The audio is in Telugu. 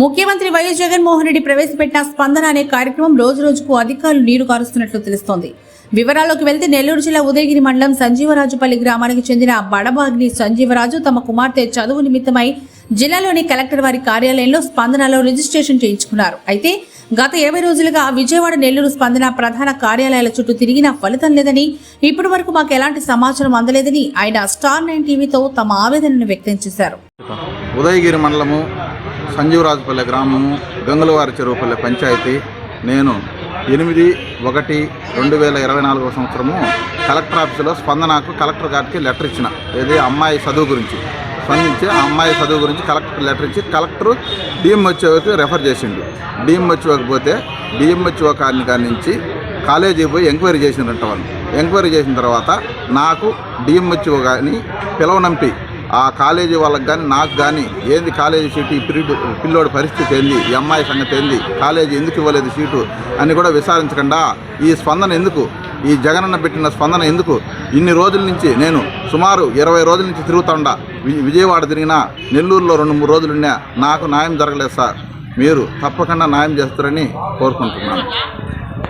ముఖ్యమంత్రి వైఎస్ జగన్మోహన్ రెడ్డి ప్రవేశపెట్టిన స్పందన అనే కార్యక్రమం రోజు రోజుకు అధికారులు నీరు కారుస్తున్నట్లు తెలుస్తోంది. వివరాల్లోకి వెళ్తే నెల్లూరు జిల్లా ఉదయగిరి మండలం సంజీవరాజుపల్లి గ్రామానికి చెందిన బడబాగ్ని సంజీవరాజు తమ కుమార్తె చదువు నిమిత్తమై జిల్లాలోని కలెక్టర్ వారి కార్యాలయంలో స్పందనలో రిజిస్ట్రేషన్ చేయించుకున్నారు. అయితే గత ఇరవై రోజులుగా విజయవాడ నెల్లూరు స్పందన ప్రధాన కార్యాలయాల చుట్టూ తిరిగినా ఫలితం లేదని ఇప్పటి వరకు మాకు ఎలాంటి సమాచారం అందలేదని ఆయన స్టార్ నైన్ టీవీతో తమ ఆవేదనను వ్యక్తం చేశారు. ఉదయగిరి మండలము సంజీవరాజుపల్లె గ్రామము గంగులవారి చెరువుపల్లె పంచాయతీ. నేను ఎనిమిది ఒకటి రెండు వేల ఇరవై నాలుగవ సంవత్సరము కలెక్టర్ ఆఫీసులో స్పందనకు కలెక్టర్ గారికి లెటర్ ఇచ్చిన. ఏది? అమ్మాయి చదువు గురించి. స్పందించి ఆ అమ్మాయి చదువు గురించి కలెక్టర్ లెటర్ ఇచ్చి కలెక్టర్ డిఎంహెచ్ఓకి రెఫర్ చేసిండు. డిఎంహెచ్ఓకి పోతే డిఎంహెచ్ఓ కాని కాడి నుంచి కాలేజీకి పోయి ఎంక్వైరీ చేసిండ్రంట వాళ్ళు. ఎంక్వైరీ చేసిన తర్వాత నాకు డిఎంహెచ్ఓ కానీ పిలవనంపి. ఆ కాలేజీ వాళ్ళకి కానీ నాకు కానీ ఏంది కాలేజీ సీటు ఈ పిరిడు పిల్లోడి పరిస్థితి ఏంది? ఈ అమ్మాయి సంగతి ఏంది? కాలేజీ ఎందుకు ఇవ్వలేదు సీటు? అని కూడా విచారించకుండా ఈ స్పందన ఎందుకు? ఈ జగనన్న పెట్టిన స్పందన ఎందుకు? ఇన్ని రోజుల నుంచి నేను సుమారు ఇరవై రోజుల నుంచి తిరుగుతుండా వి- విజయవాడ తిరిగినా నెల్లూరులో రెండు మూడు రోజులున్నా నాకు న్యాయం జరగలేదు సార్. మీరు తప్పకుండా న్యాయం చేస్తారని కోరుకుంటున్నాను.